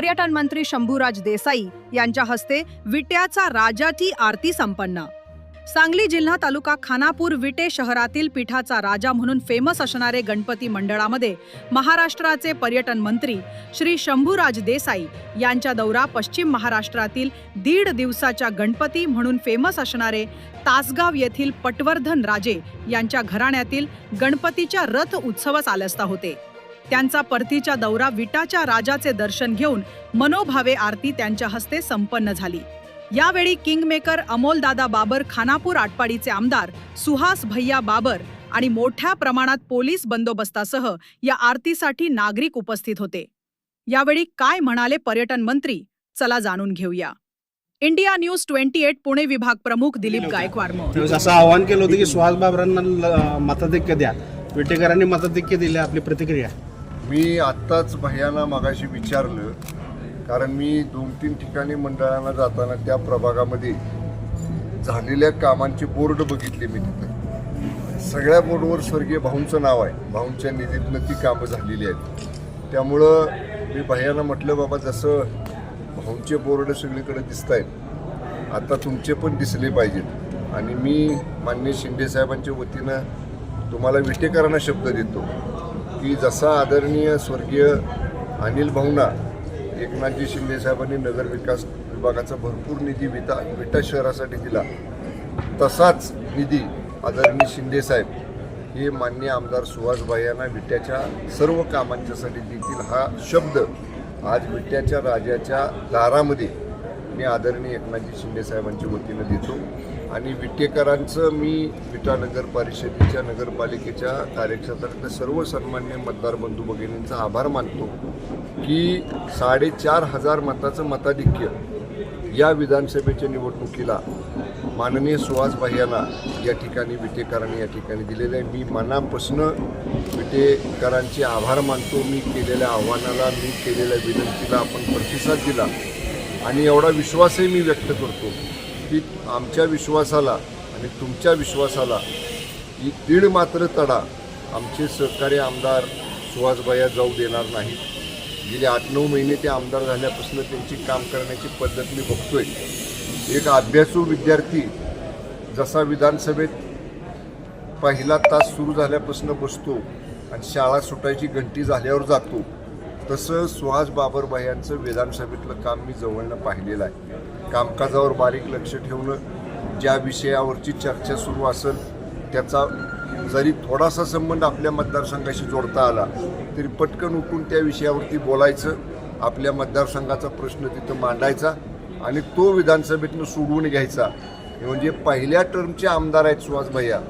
पर्यटन मंत्री शंभूराज देसाई यांच्या हस्ते विट्याचा राजाची आरती संपन्न. सांगली जिल्हा तालुका खानापूर विटे शहरातील पीठाचा राजा म्हणून फेमस असणारे गणपती मंडळामध्ये महाराष्ट्राचे पर्यटन मंत्री श्री शंभूराज देसाई यांच्या दौरा पश्चिम महाराष्ट्रातील दीड दिवसाच्या गणपती म्हणून फेमस असणारे तासगाव येथील पटवर्धन राजे यांच्या घराण्यातील गणपतीच्या रथ उत्सवास आलस्ता होते. त्यांचा परतीच्या दौरा विटाच्या राजाचे दर्शन घेऊन मनोभावे आरती त्यांच्या हस्ते संपन्न झाली. यावेळी किंगमेकर अमोलदादा बाबर खानापूर आटपाडीचे आमदार सुहास भैया बाबर आणि मोठ्या प्रमाणात पोलीस बंदोबस्तासह या आरतीसाठी नागरिक उपस्थित होते. यावेळी काय म्हणाले पर्यटन मंत्री? चला जाणून घेऊया. India News twenty eight Pune विभाग प्रमुख दिलीप गायकवाड असं आवाहन केलं होतं की सुहास बाबरांना मताधिक्य द्या. विटेकरांनी मताधिक्य दिले आपली प्रतिक्रिया. मी आत्ताच भैयाना मागाशी विचारलं कारण मी दोन तीन ठिकाणी मंडळांना जाताना त्या प्रभागामध्ये झालेल्या कामांचे बोर्ड बघितले मी तिथं. सगळ्या बोर्डवर स्वर्गीय भाऊंचं नाव आहे. भाऊंच्या निधीतनं ती कामं झालेली आहेत. त्यामुळं मी भैयाना म्हटलं बाबा जसं भाऊंचे बोर्ड सगळीकडे दिसत आहेत आता तुमचे पण दिसले पाहिजेत. आणि मी मान्य शिंदे साहेबांच्या वतीनं तुम्हाला विटेकरांना शब्द देतो. की जसा आदरणीय स्वर्गीय अनिल भाऊंना एकनाथजी शिंदे साहेबांनी विभागाचा भरपूर निधी विटा विटा शहरासाठी दिला तसाच निधी आदरणीय शिंदे साहेब हे मान्य आमदार सुहासबाई यांना विट्याच्या सर्व कामांच्यासाठी देतील हा शब्द आज विट्याच्या राजाच्या दारामध्ये मी आदरणीय एकनाथजी शिंदे साहेबांच्या वतीनं देतो. आणि विटेकरांचं मी विटा नगर परिषदेच्या नगरपालिकेच्या कार्यक्षेत्रातल्या सर्व सन्मान्य मतदार बंधू भगिनींचा आभार मानतो की साडेचार हजार मताचं मताधिक्य या विधानसभेच्या निवडणुकीला माननीय सुहास भाह्याला या ठिकाणी विटेकरांनी या ठिकाणी दिलेलं आहे. मी मनापासून विटेकरांचे आभार मानतो. मी केलेल्या आव्हानाला मी केलेल्या विनंतीला आपण प्रतिसाद दिला. आणि एवढा विश्वासही मी व्यक्त करतो की आमच्या विश्वासाला आणि तुमच्या विश्वासाला ही तीड मात्र तडा आमचे सहकारी आमदार सुहासबाया जाऊ देणार नाहीत गेले आठ नऊ महिने ते आमदार झाल्यापासून त्यांची काम करण्याची पद्धत मी बघतोय. एक अभ्यासू विद्यार्थी जसा विधानसभेत पहिला तास सुरू झाल्यापासून बसतो आणि शाळा सुटायची घंटी झाल्यावर जातो तसं सुहास बाबर यांचं विधानसभेतलं काम मी जवळनं पाहिलेलं आहे. कामकाजावर बारीक लक्ष ठेवणं ज्या विषयावरची चर्चा सुरू असेल त्याचा जरी थोडासा संबंध आपल्या मतदारसंघाशी जोडता आला तरी पटकन उठून त्या विषयावरती बोलायचं आपल्या मतदारसंघाचा प्रश्न तिथं मांडायचा आणि तो विधानसभेतनं सोडवून घ्यायचा. म्हणजे पहिल्या टर्मचे आमदार आहेत सुहास भैया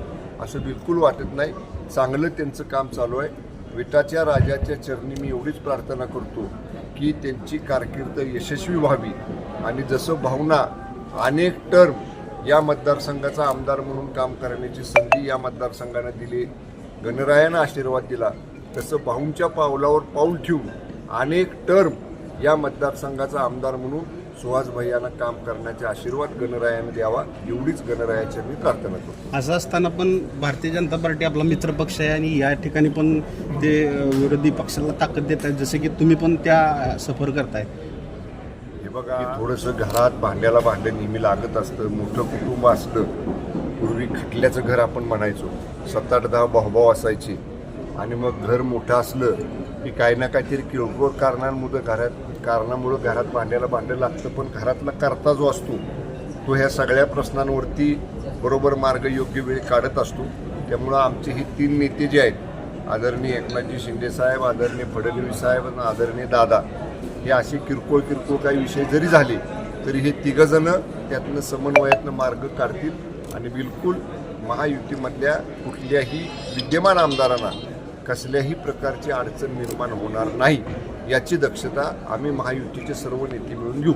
असं बिलकुल वाटत नाही. चांगलं त्यांचं काम चालू आहे. विटाच्या राजाच्या चरणी मी एवढीच प्रार्थना करतो की त्यांची कारकीर्द यशस्वी व्हावी. आणि जसं भावना अनेक टर्म या मतदारसंघाचा आमदार म्हणून काम करण्याची संधी या मतदारसंघानं दिली गणरायानं आशीर्वाद दिला तसं भाऊंच्या पावलावर पाऊल ठेवून अनेक टर्म या मतदारसंघाचा आमदार म्हणून सुहास भैयानं काम करण्याचे आशीर्वाद गणरायानं द्यावा एवढीच गणरायाची मी प्रार्थना करतो. असं असताना पण भारतीय जनता पार्टी आपला मित्र पक्ष आहे आणि या ठिकाणी पण ते विरोधी पक्षाला ताकद देत आहेत. जसे की तुम्ही पण त्या सफर करताय. हे बघा थोडंसं घरात भांड्याला भांडं नेहमी लागत असतं मोठं कुटुंब असतं. पूर्वी खटल्याचं घर आपण म्हणायचो. सात आठ दहा भाऊभाऊ असायचे. आणि मग घर मोठं असलं की काही ना काहीतरी किरकोळ कारणांमुळे घरात कारणामुळं घरात भांड्याला भांडं लागतं पण घरातला करता जो असतो तो ह्या सगळ्या प्रश्नांवरती बरोबर मार्ग योग्य वेळी काढत असतो. त्यामुळं आमचे हे तीन नेते जे आहेत आदरणीय एकनाथजी शिंदेसाहेब आदरणीय फडणवीस साहेब आणि आदरणीय दादा हे असे किरकोळ किरकोळ काही विषय जरी झाले तरी हे तिघंजणं त्यातनं समन्वयातनं मार्ग काढतील आणि बिलकुल महायुतीमधल्या कुठल्याही विद्यमान आमदारांना कसल्याही प्रकारची अडचण निर्माण होणार नाही याची दक्षता आम्ही महायुतीचे सर्व नेते मिळून घेऊ.